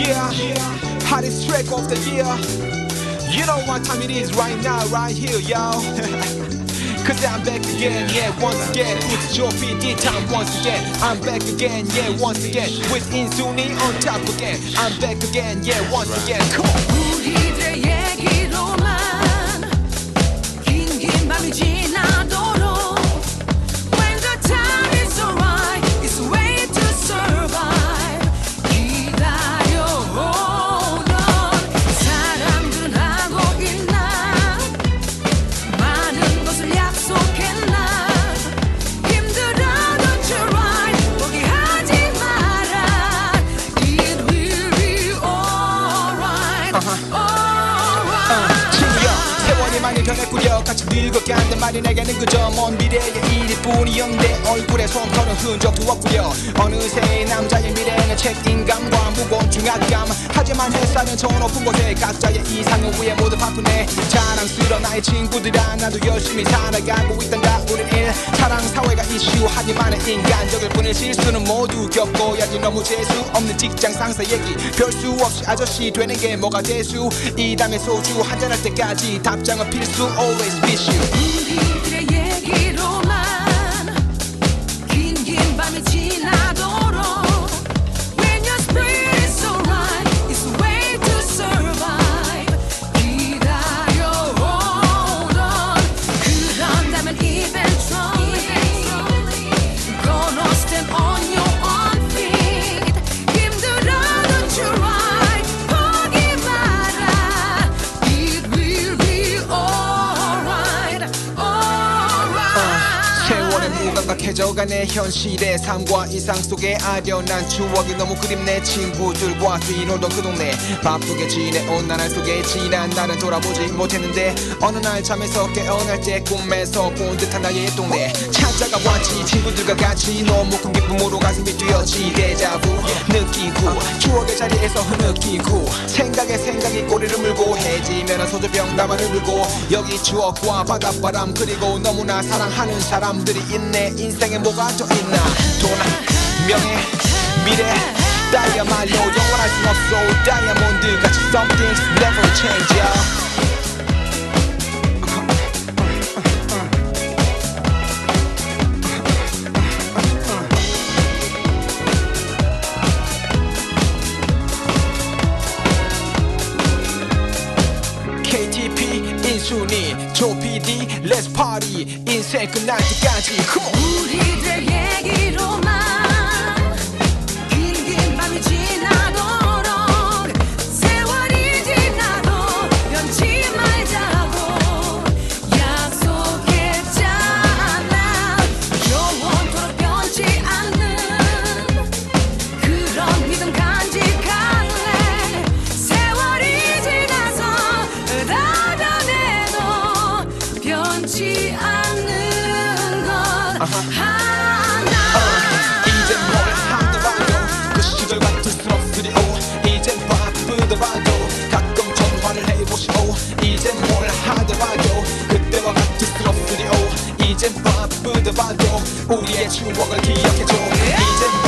Yeah, hottest track of the year. You know what time it is right now, right here, yo. Cause I'm back again, yeah, once again. It's your PD time once again. I'm back again, yeah, once again. With Insuni on top again. I'm back again, yeah, once again. Come on. 변했구려 같이 늙어간단 말이 내게는 그저 먼 미래의 일일 뿐이었는데 얼굴에 손터는 흔적도 없구려 어느새 남자의 미래는 책임감과 무거운 중압감. 하지만 햇살은 저 높은 곳에 각자의 이상을 위해 모두 바쁘네. 자랑스러운 나의 친구들아 나도 열심히 살아가고 있단다. 우린 일 사랑 사회가 이슈 하지만 인간적일 뿐일 실수는 모두 겪어야지. 너무 재수 없는 직장 상사 얘기. 별 수 없이 아저씨 되는 게 뭐가 대수? 이 다음에 소주 한잔할 때까지 답장은 필수 always suspicious. 세월의 무감각해져가네 현실의 삶과 이상 속에 아련한 추억이 너무 그립네. 친구들과 뛰놀던 그 동네. 바쁘게 지내온 나날 속에 지난 날은 돌아보지 못했는데 어느 날 잠에서 깨어날 때 꿈에서 본 듯한 나의 동네. 찾아가 왔지 친구들과 같이 너무 큰 기쁨으로 가슴이 뛰었지 데자부 느끼고 추억의 자리에서 흐느끼고 생각에 꼬리를 물고 해지면 소주병 나만을 불고 여기 추억과 바닷바람 그리고 너무나 사랑하는 사람들이 있네. 인생에 뭐가 더 있나? 돈 명예 미래 다이아말로 영원할 순 없어. 다이아몬드 같이 some things never change 인순이 조PD Let's party 인생 끝날 때까지 우리들 얘기로만 변치 않는 것 하나. 이제 뭘 하더라도 그 시절 같은 스럽스리오. 이젠 바쁘더라도 가끔 전화를 해보시오. 이제 뭘 하더라도 그때와 같은 스럽스리오. 이젠 바쁘더라도 우리의 추억을 기억해줘. 이제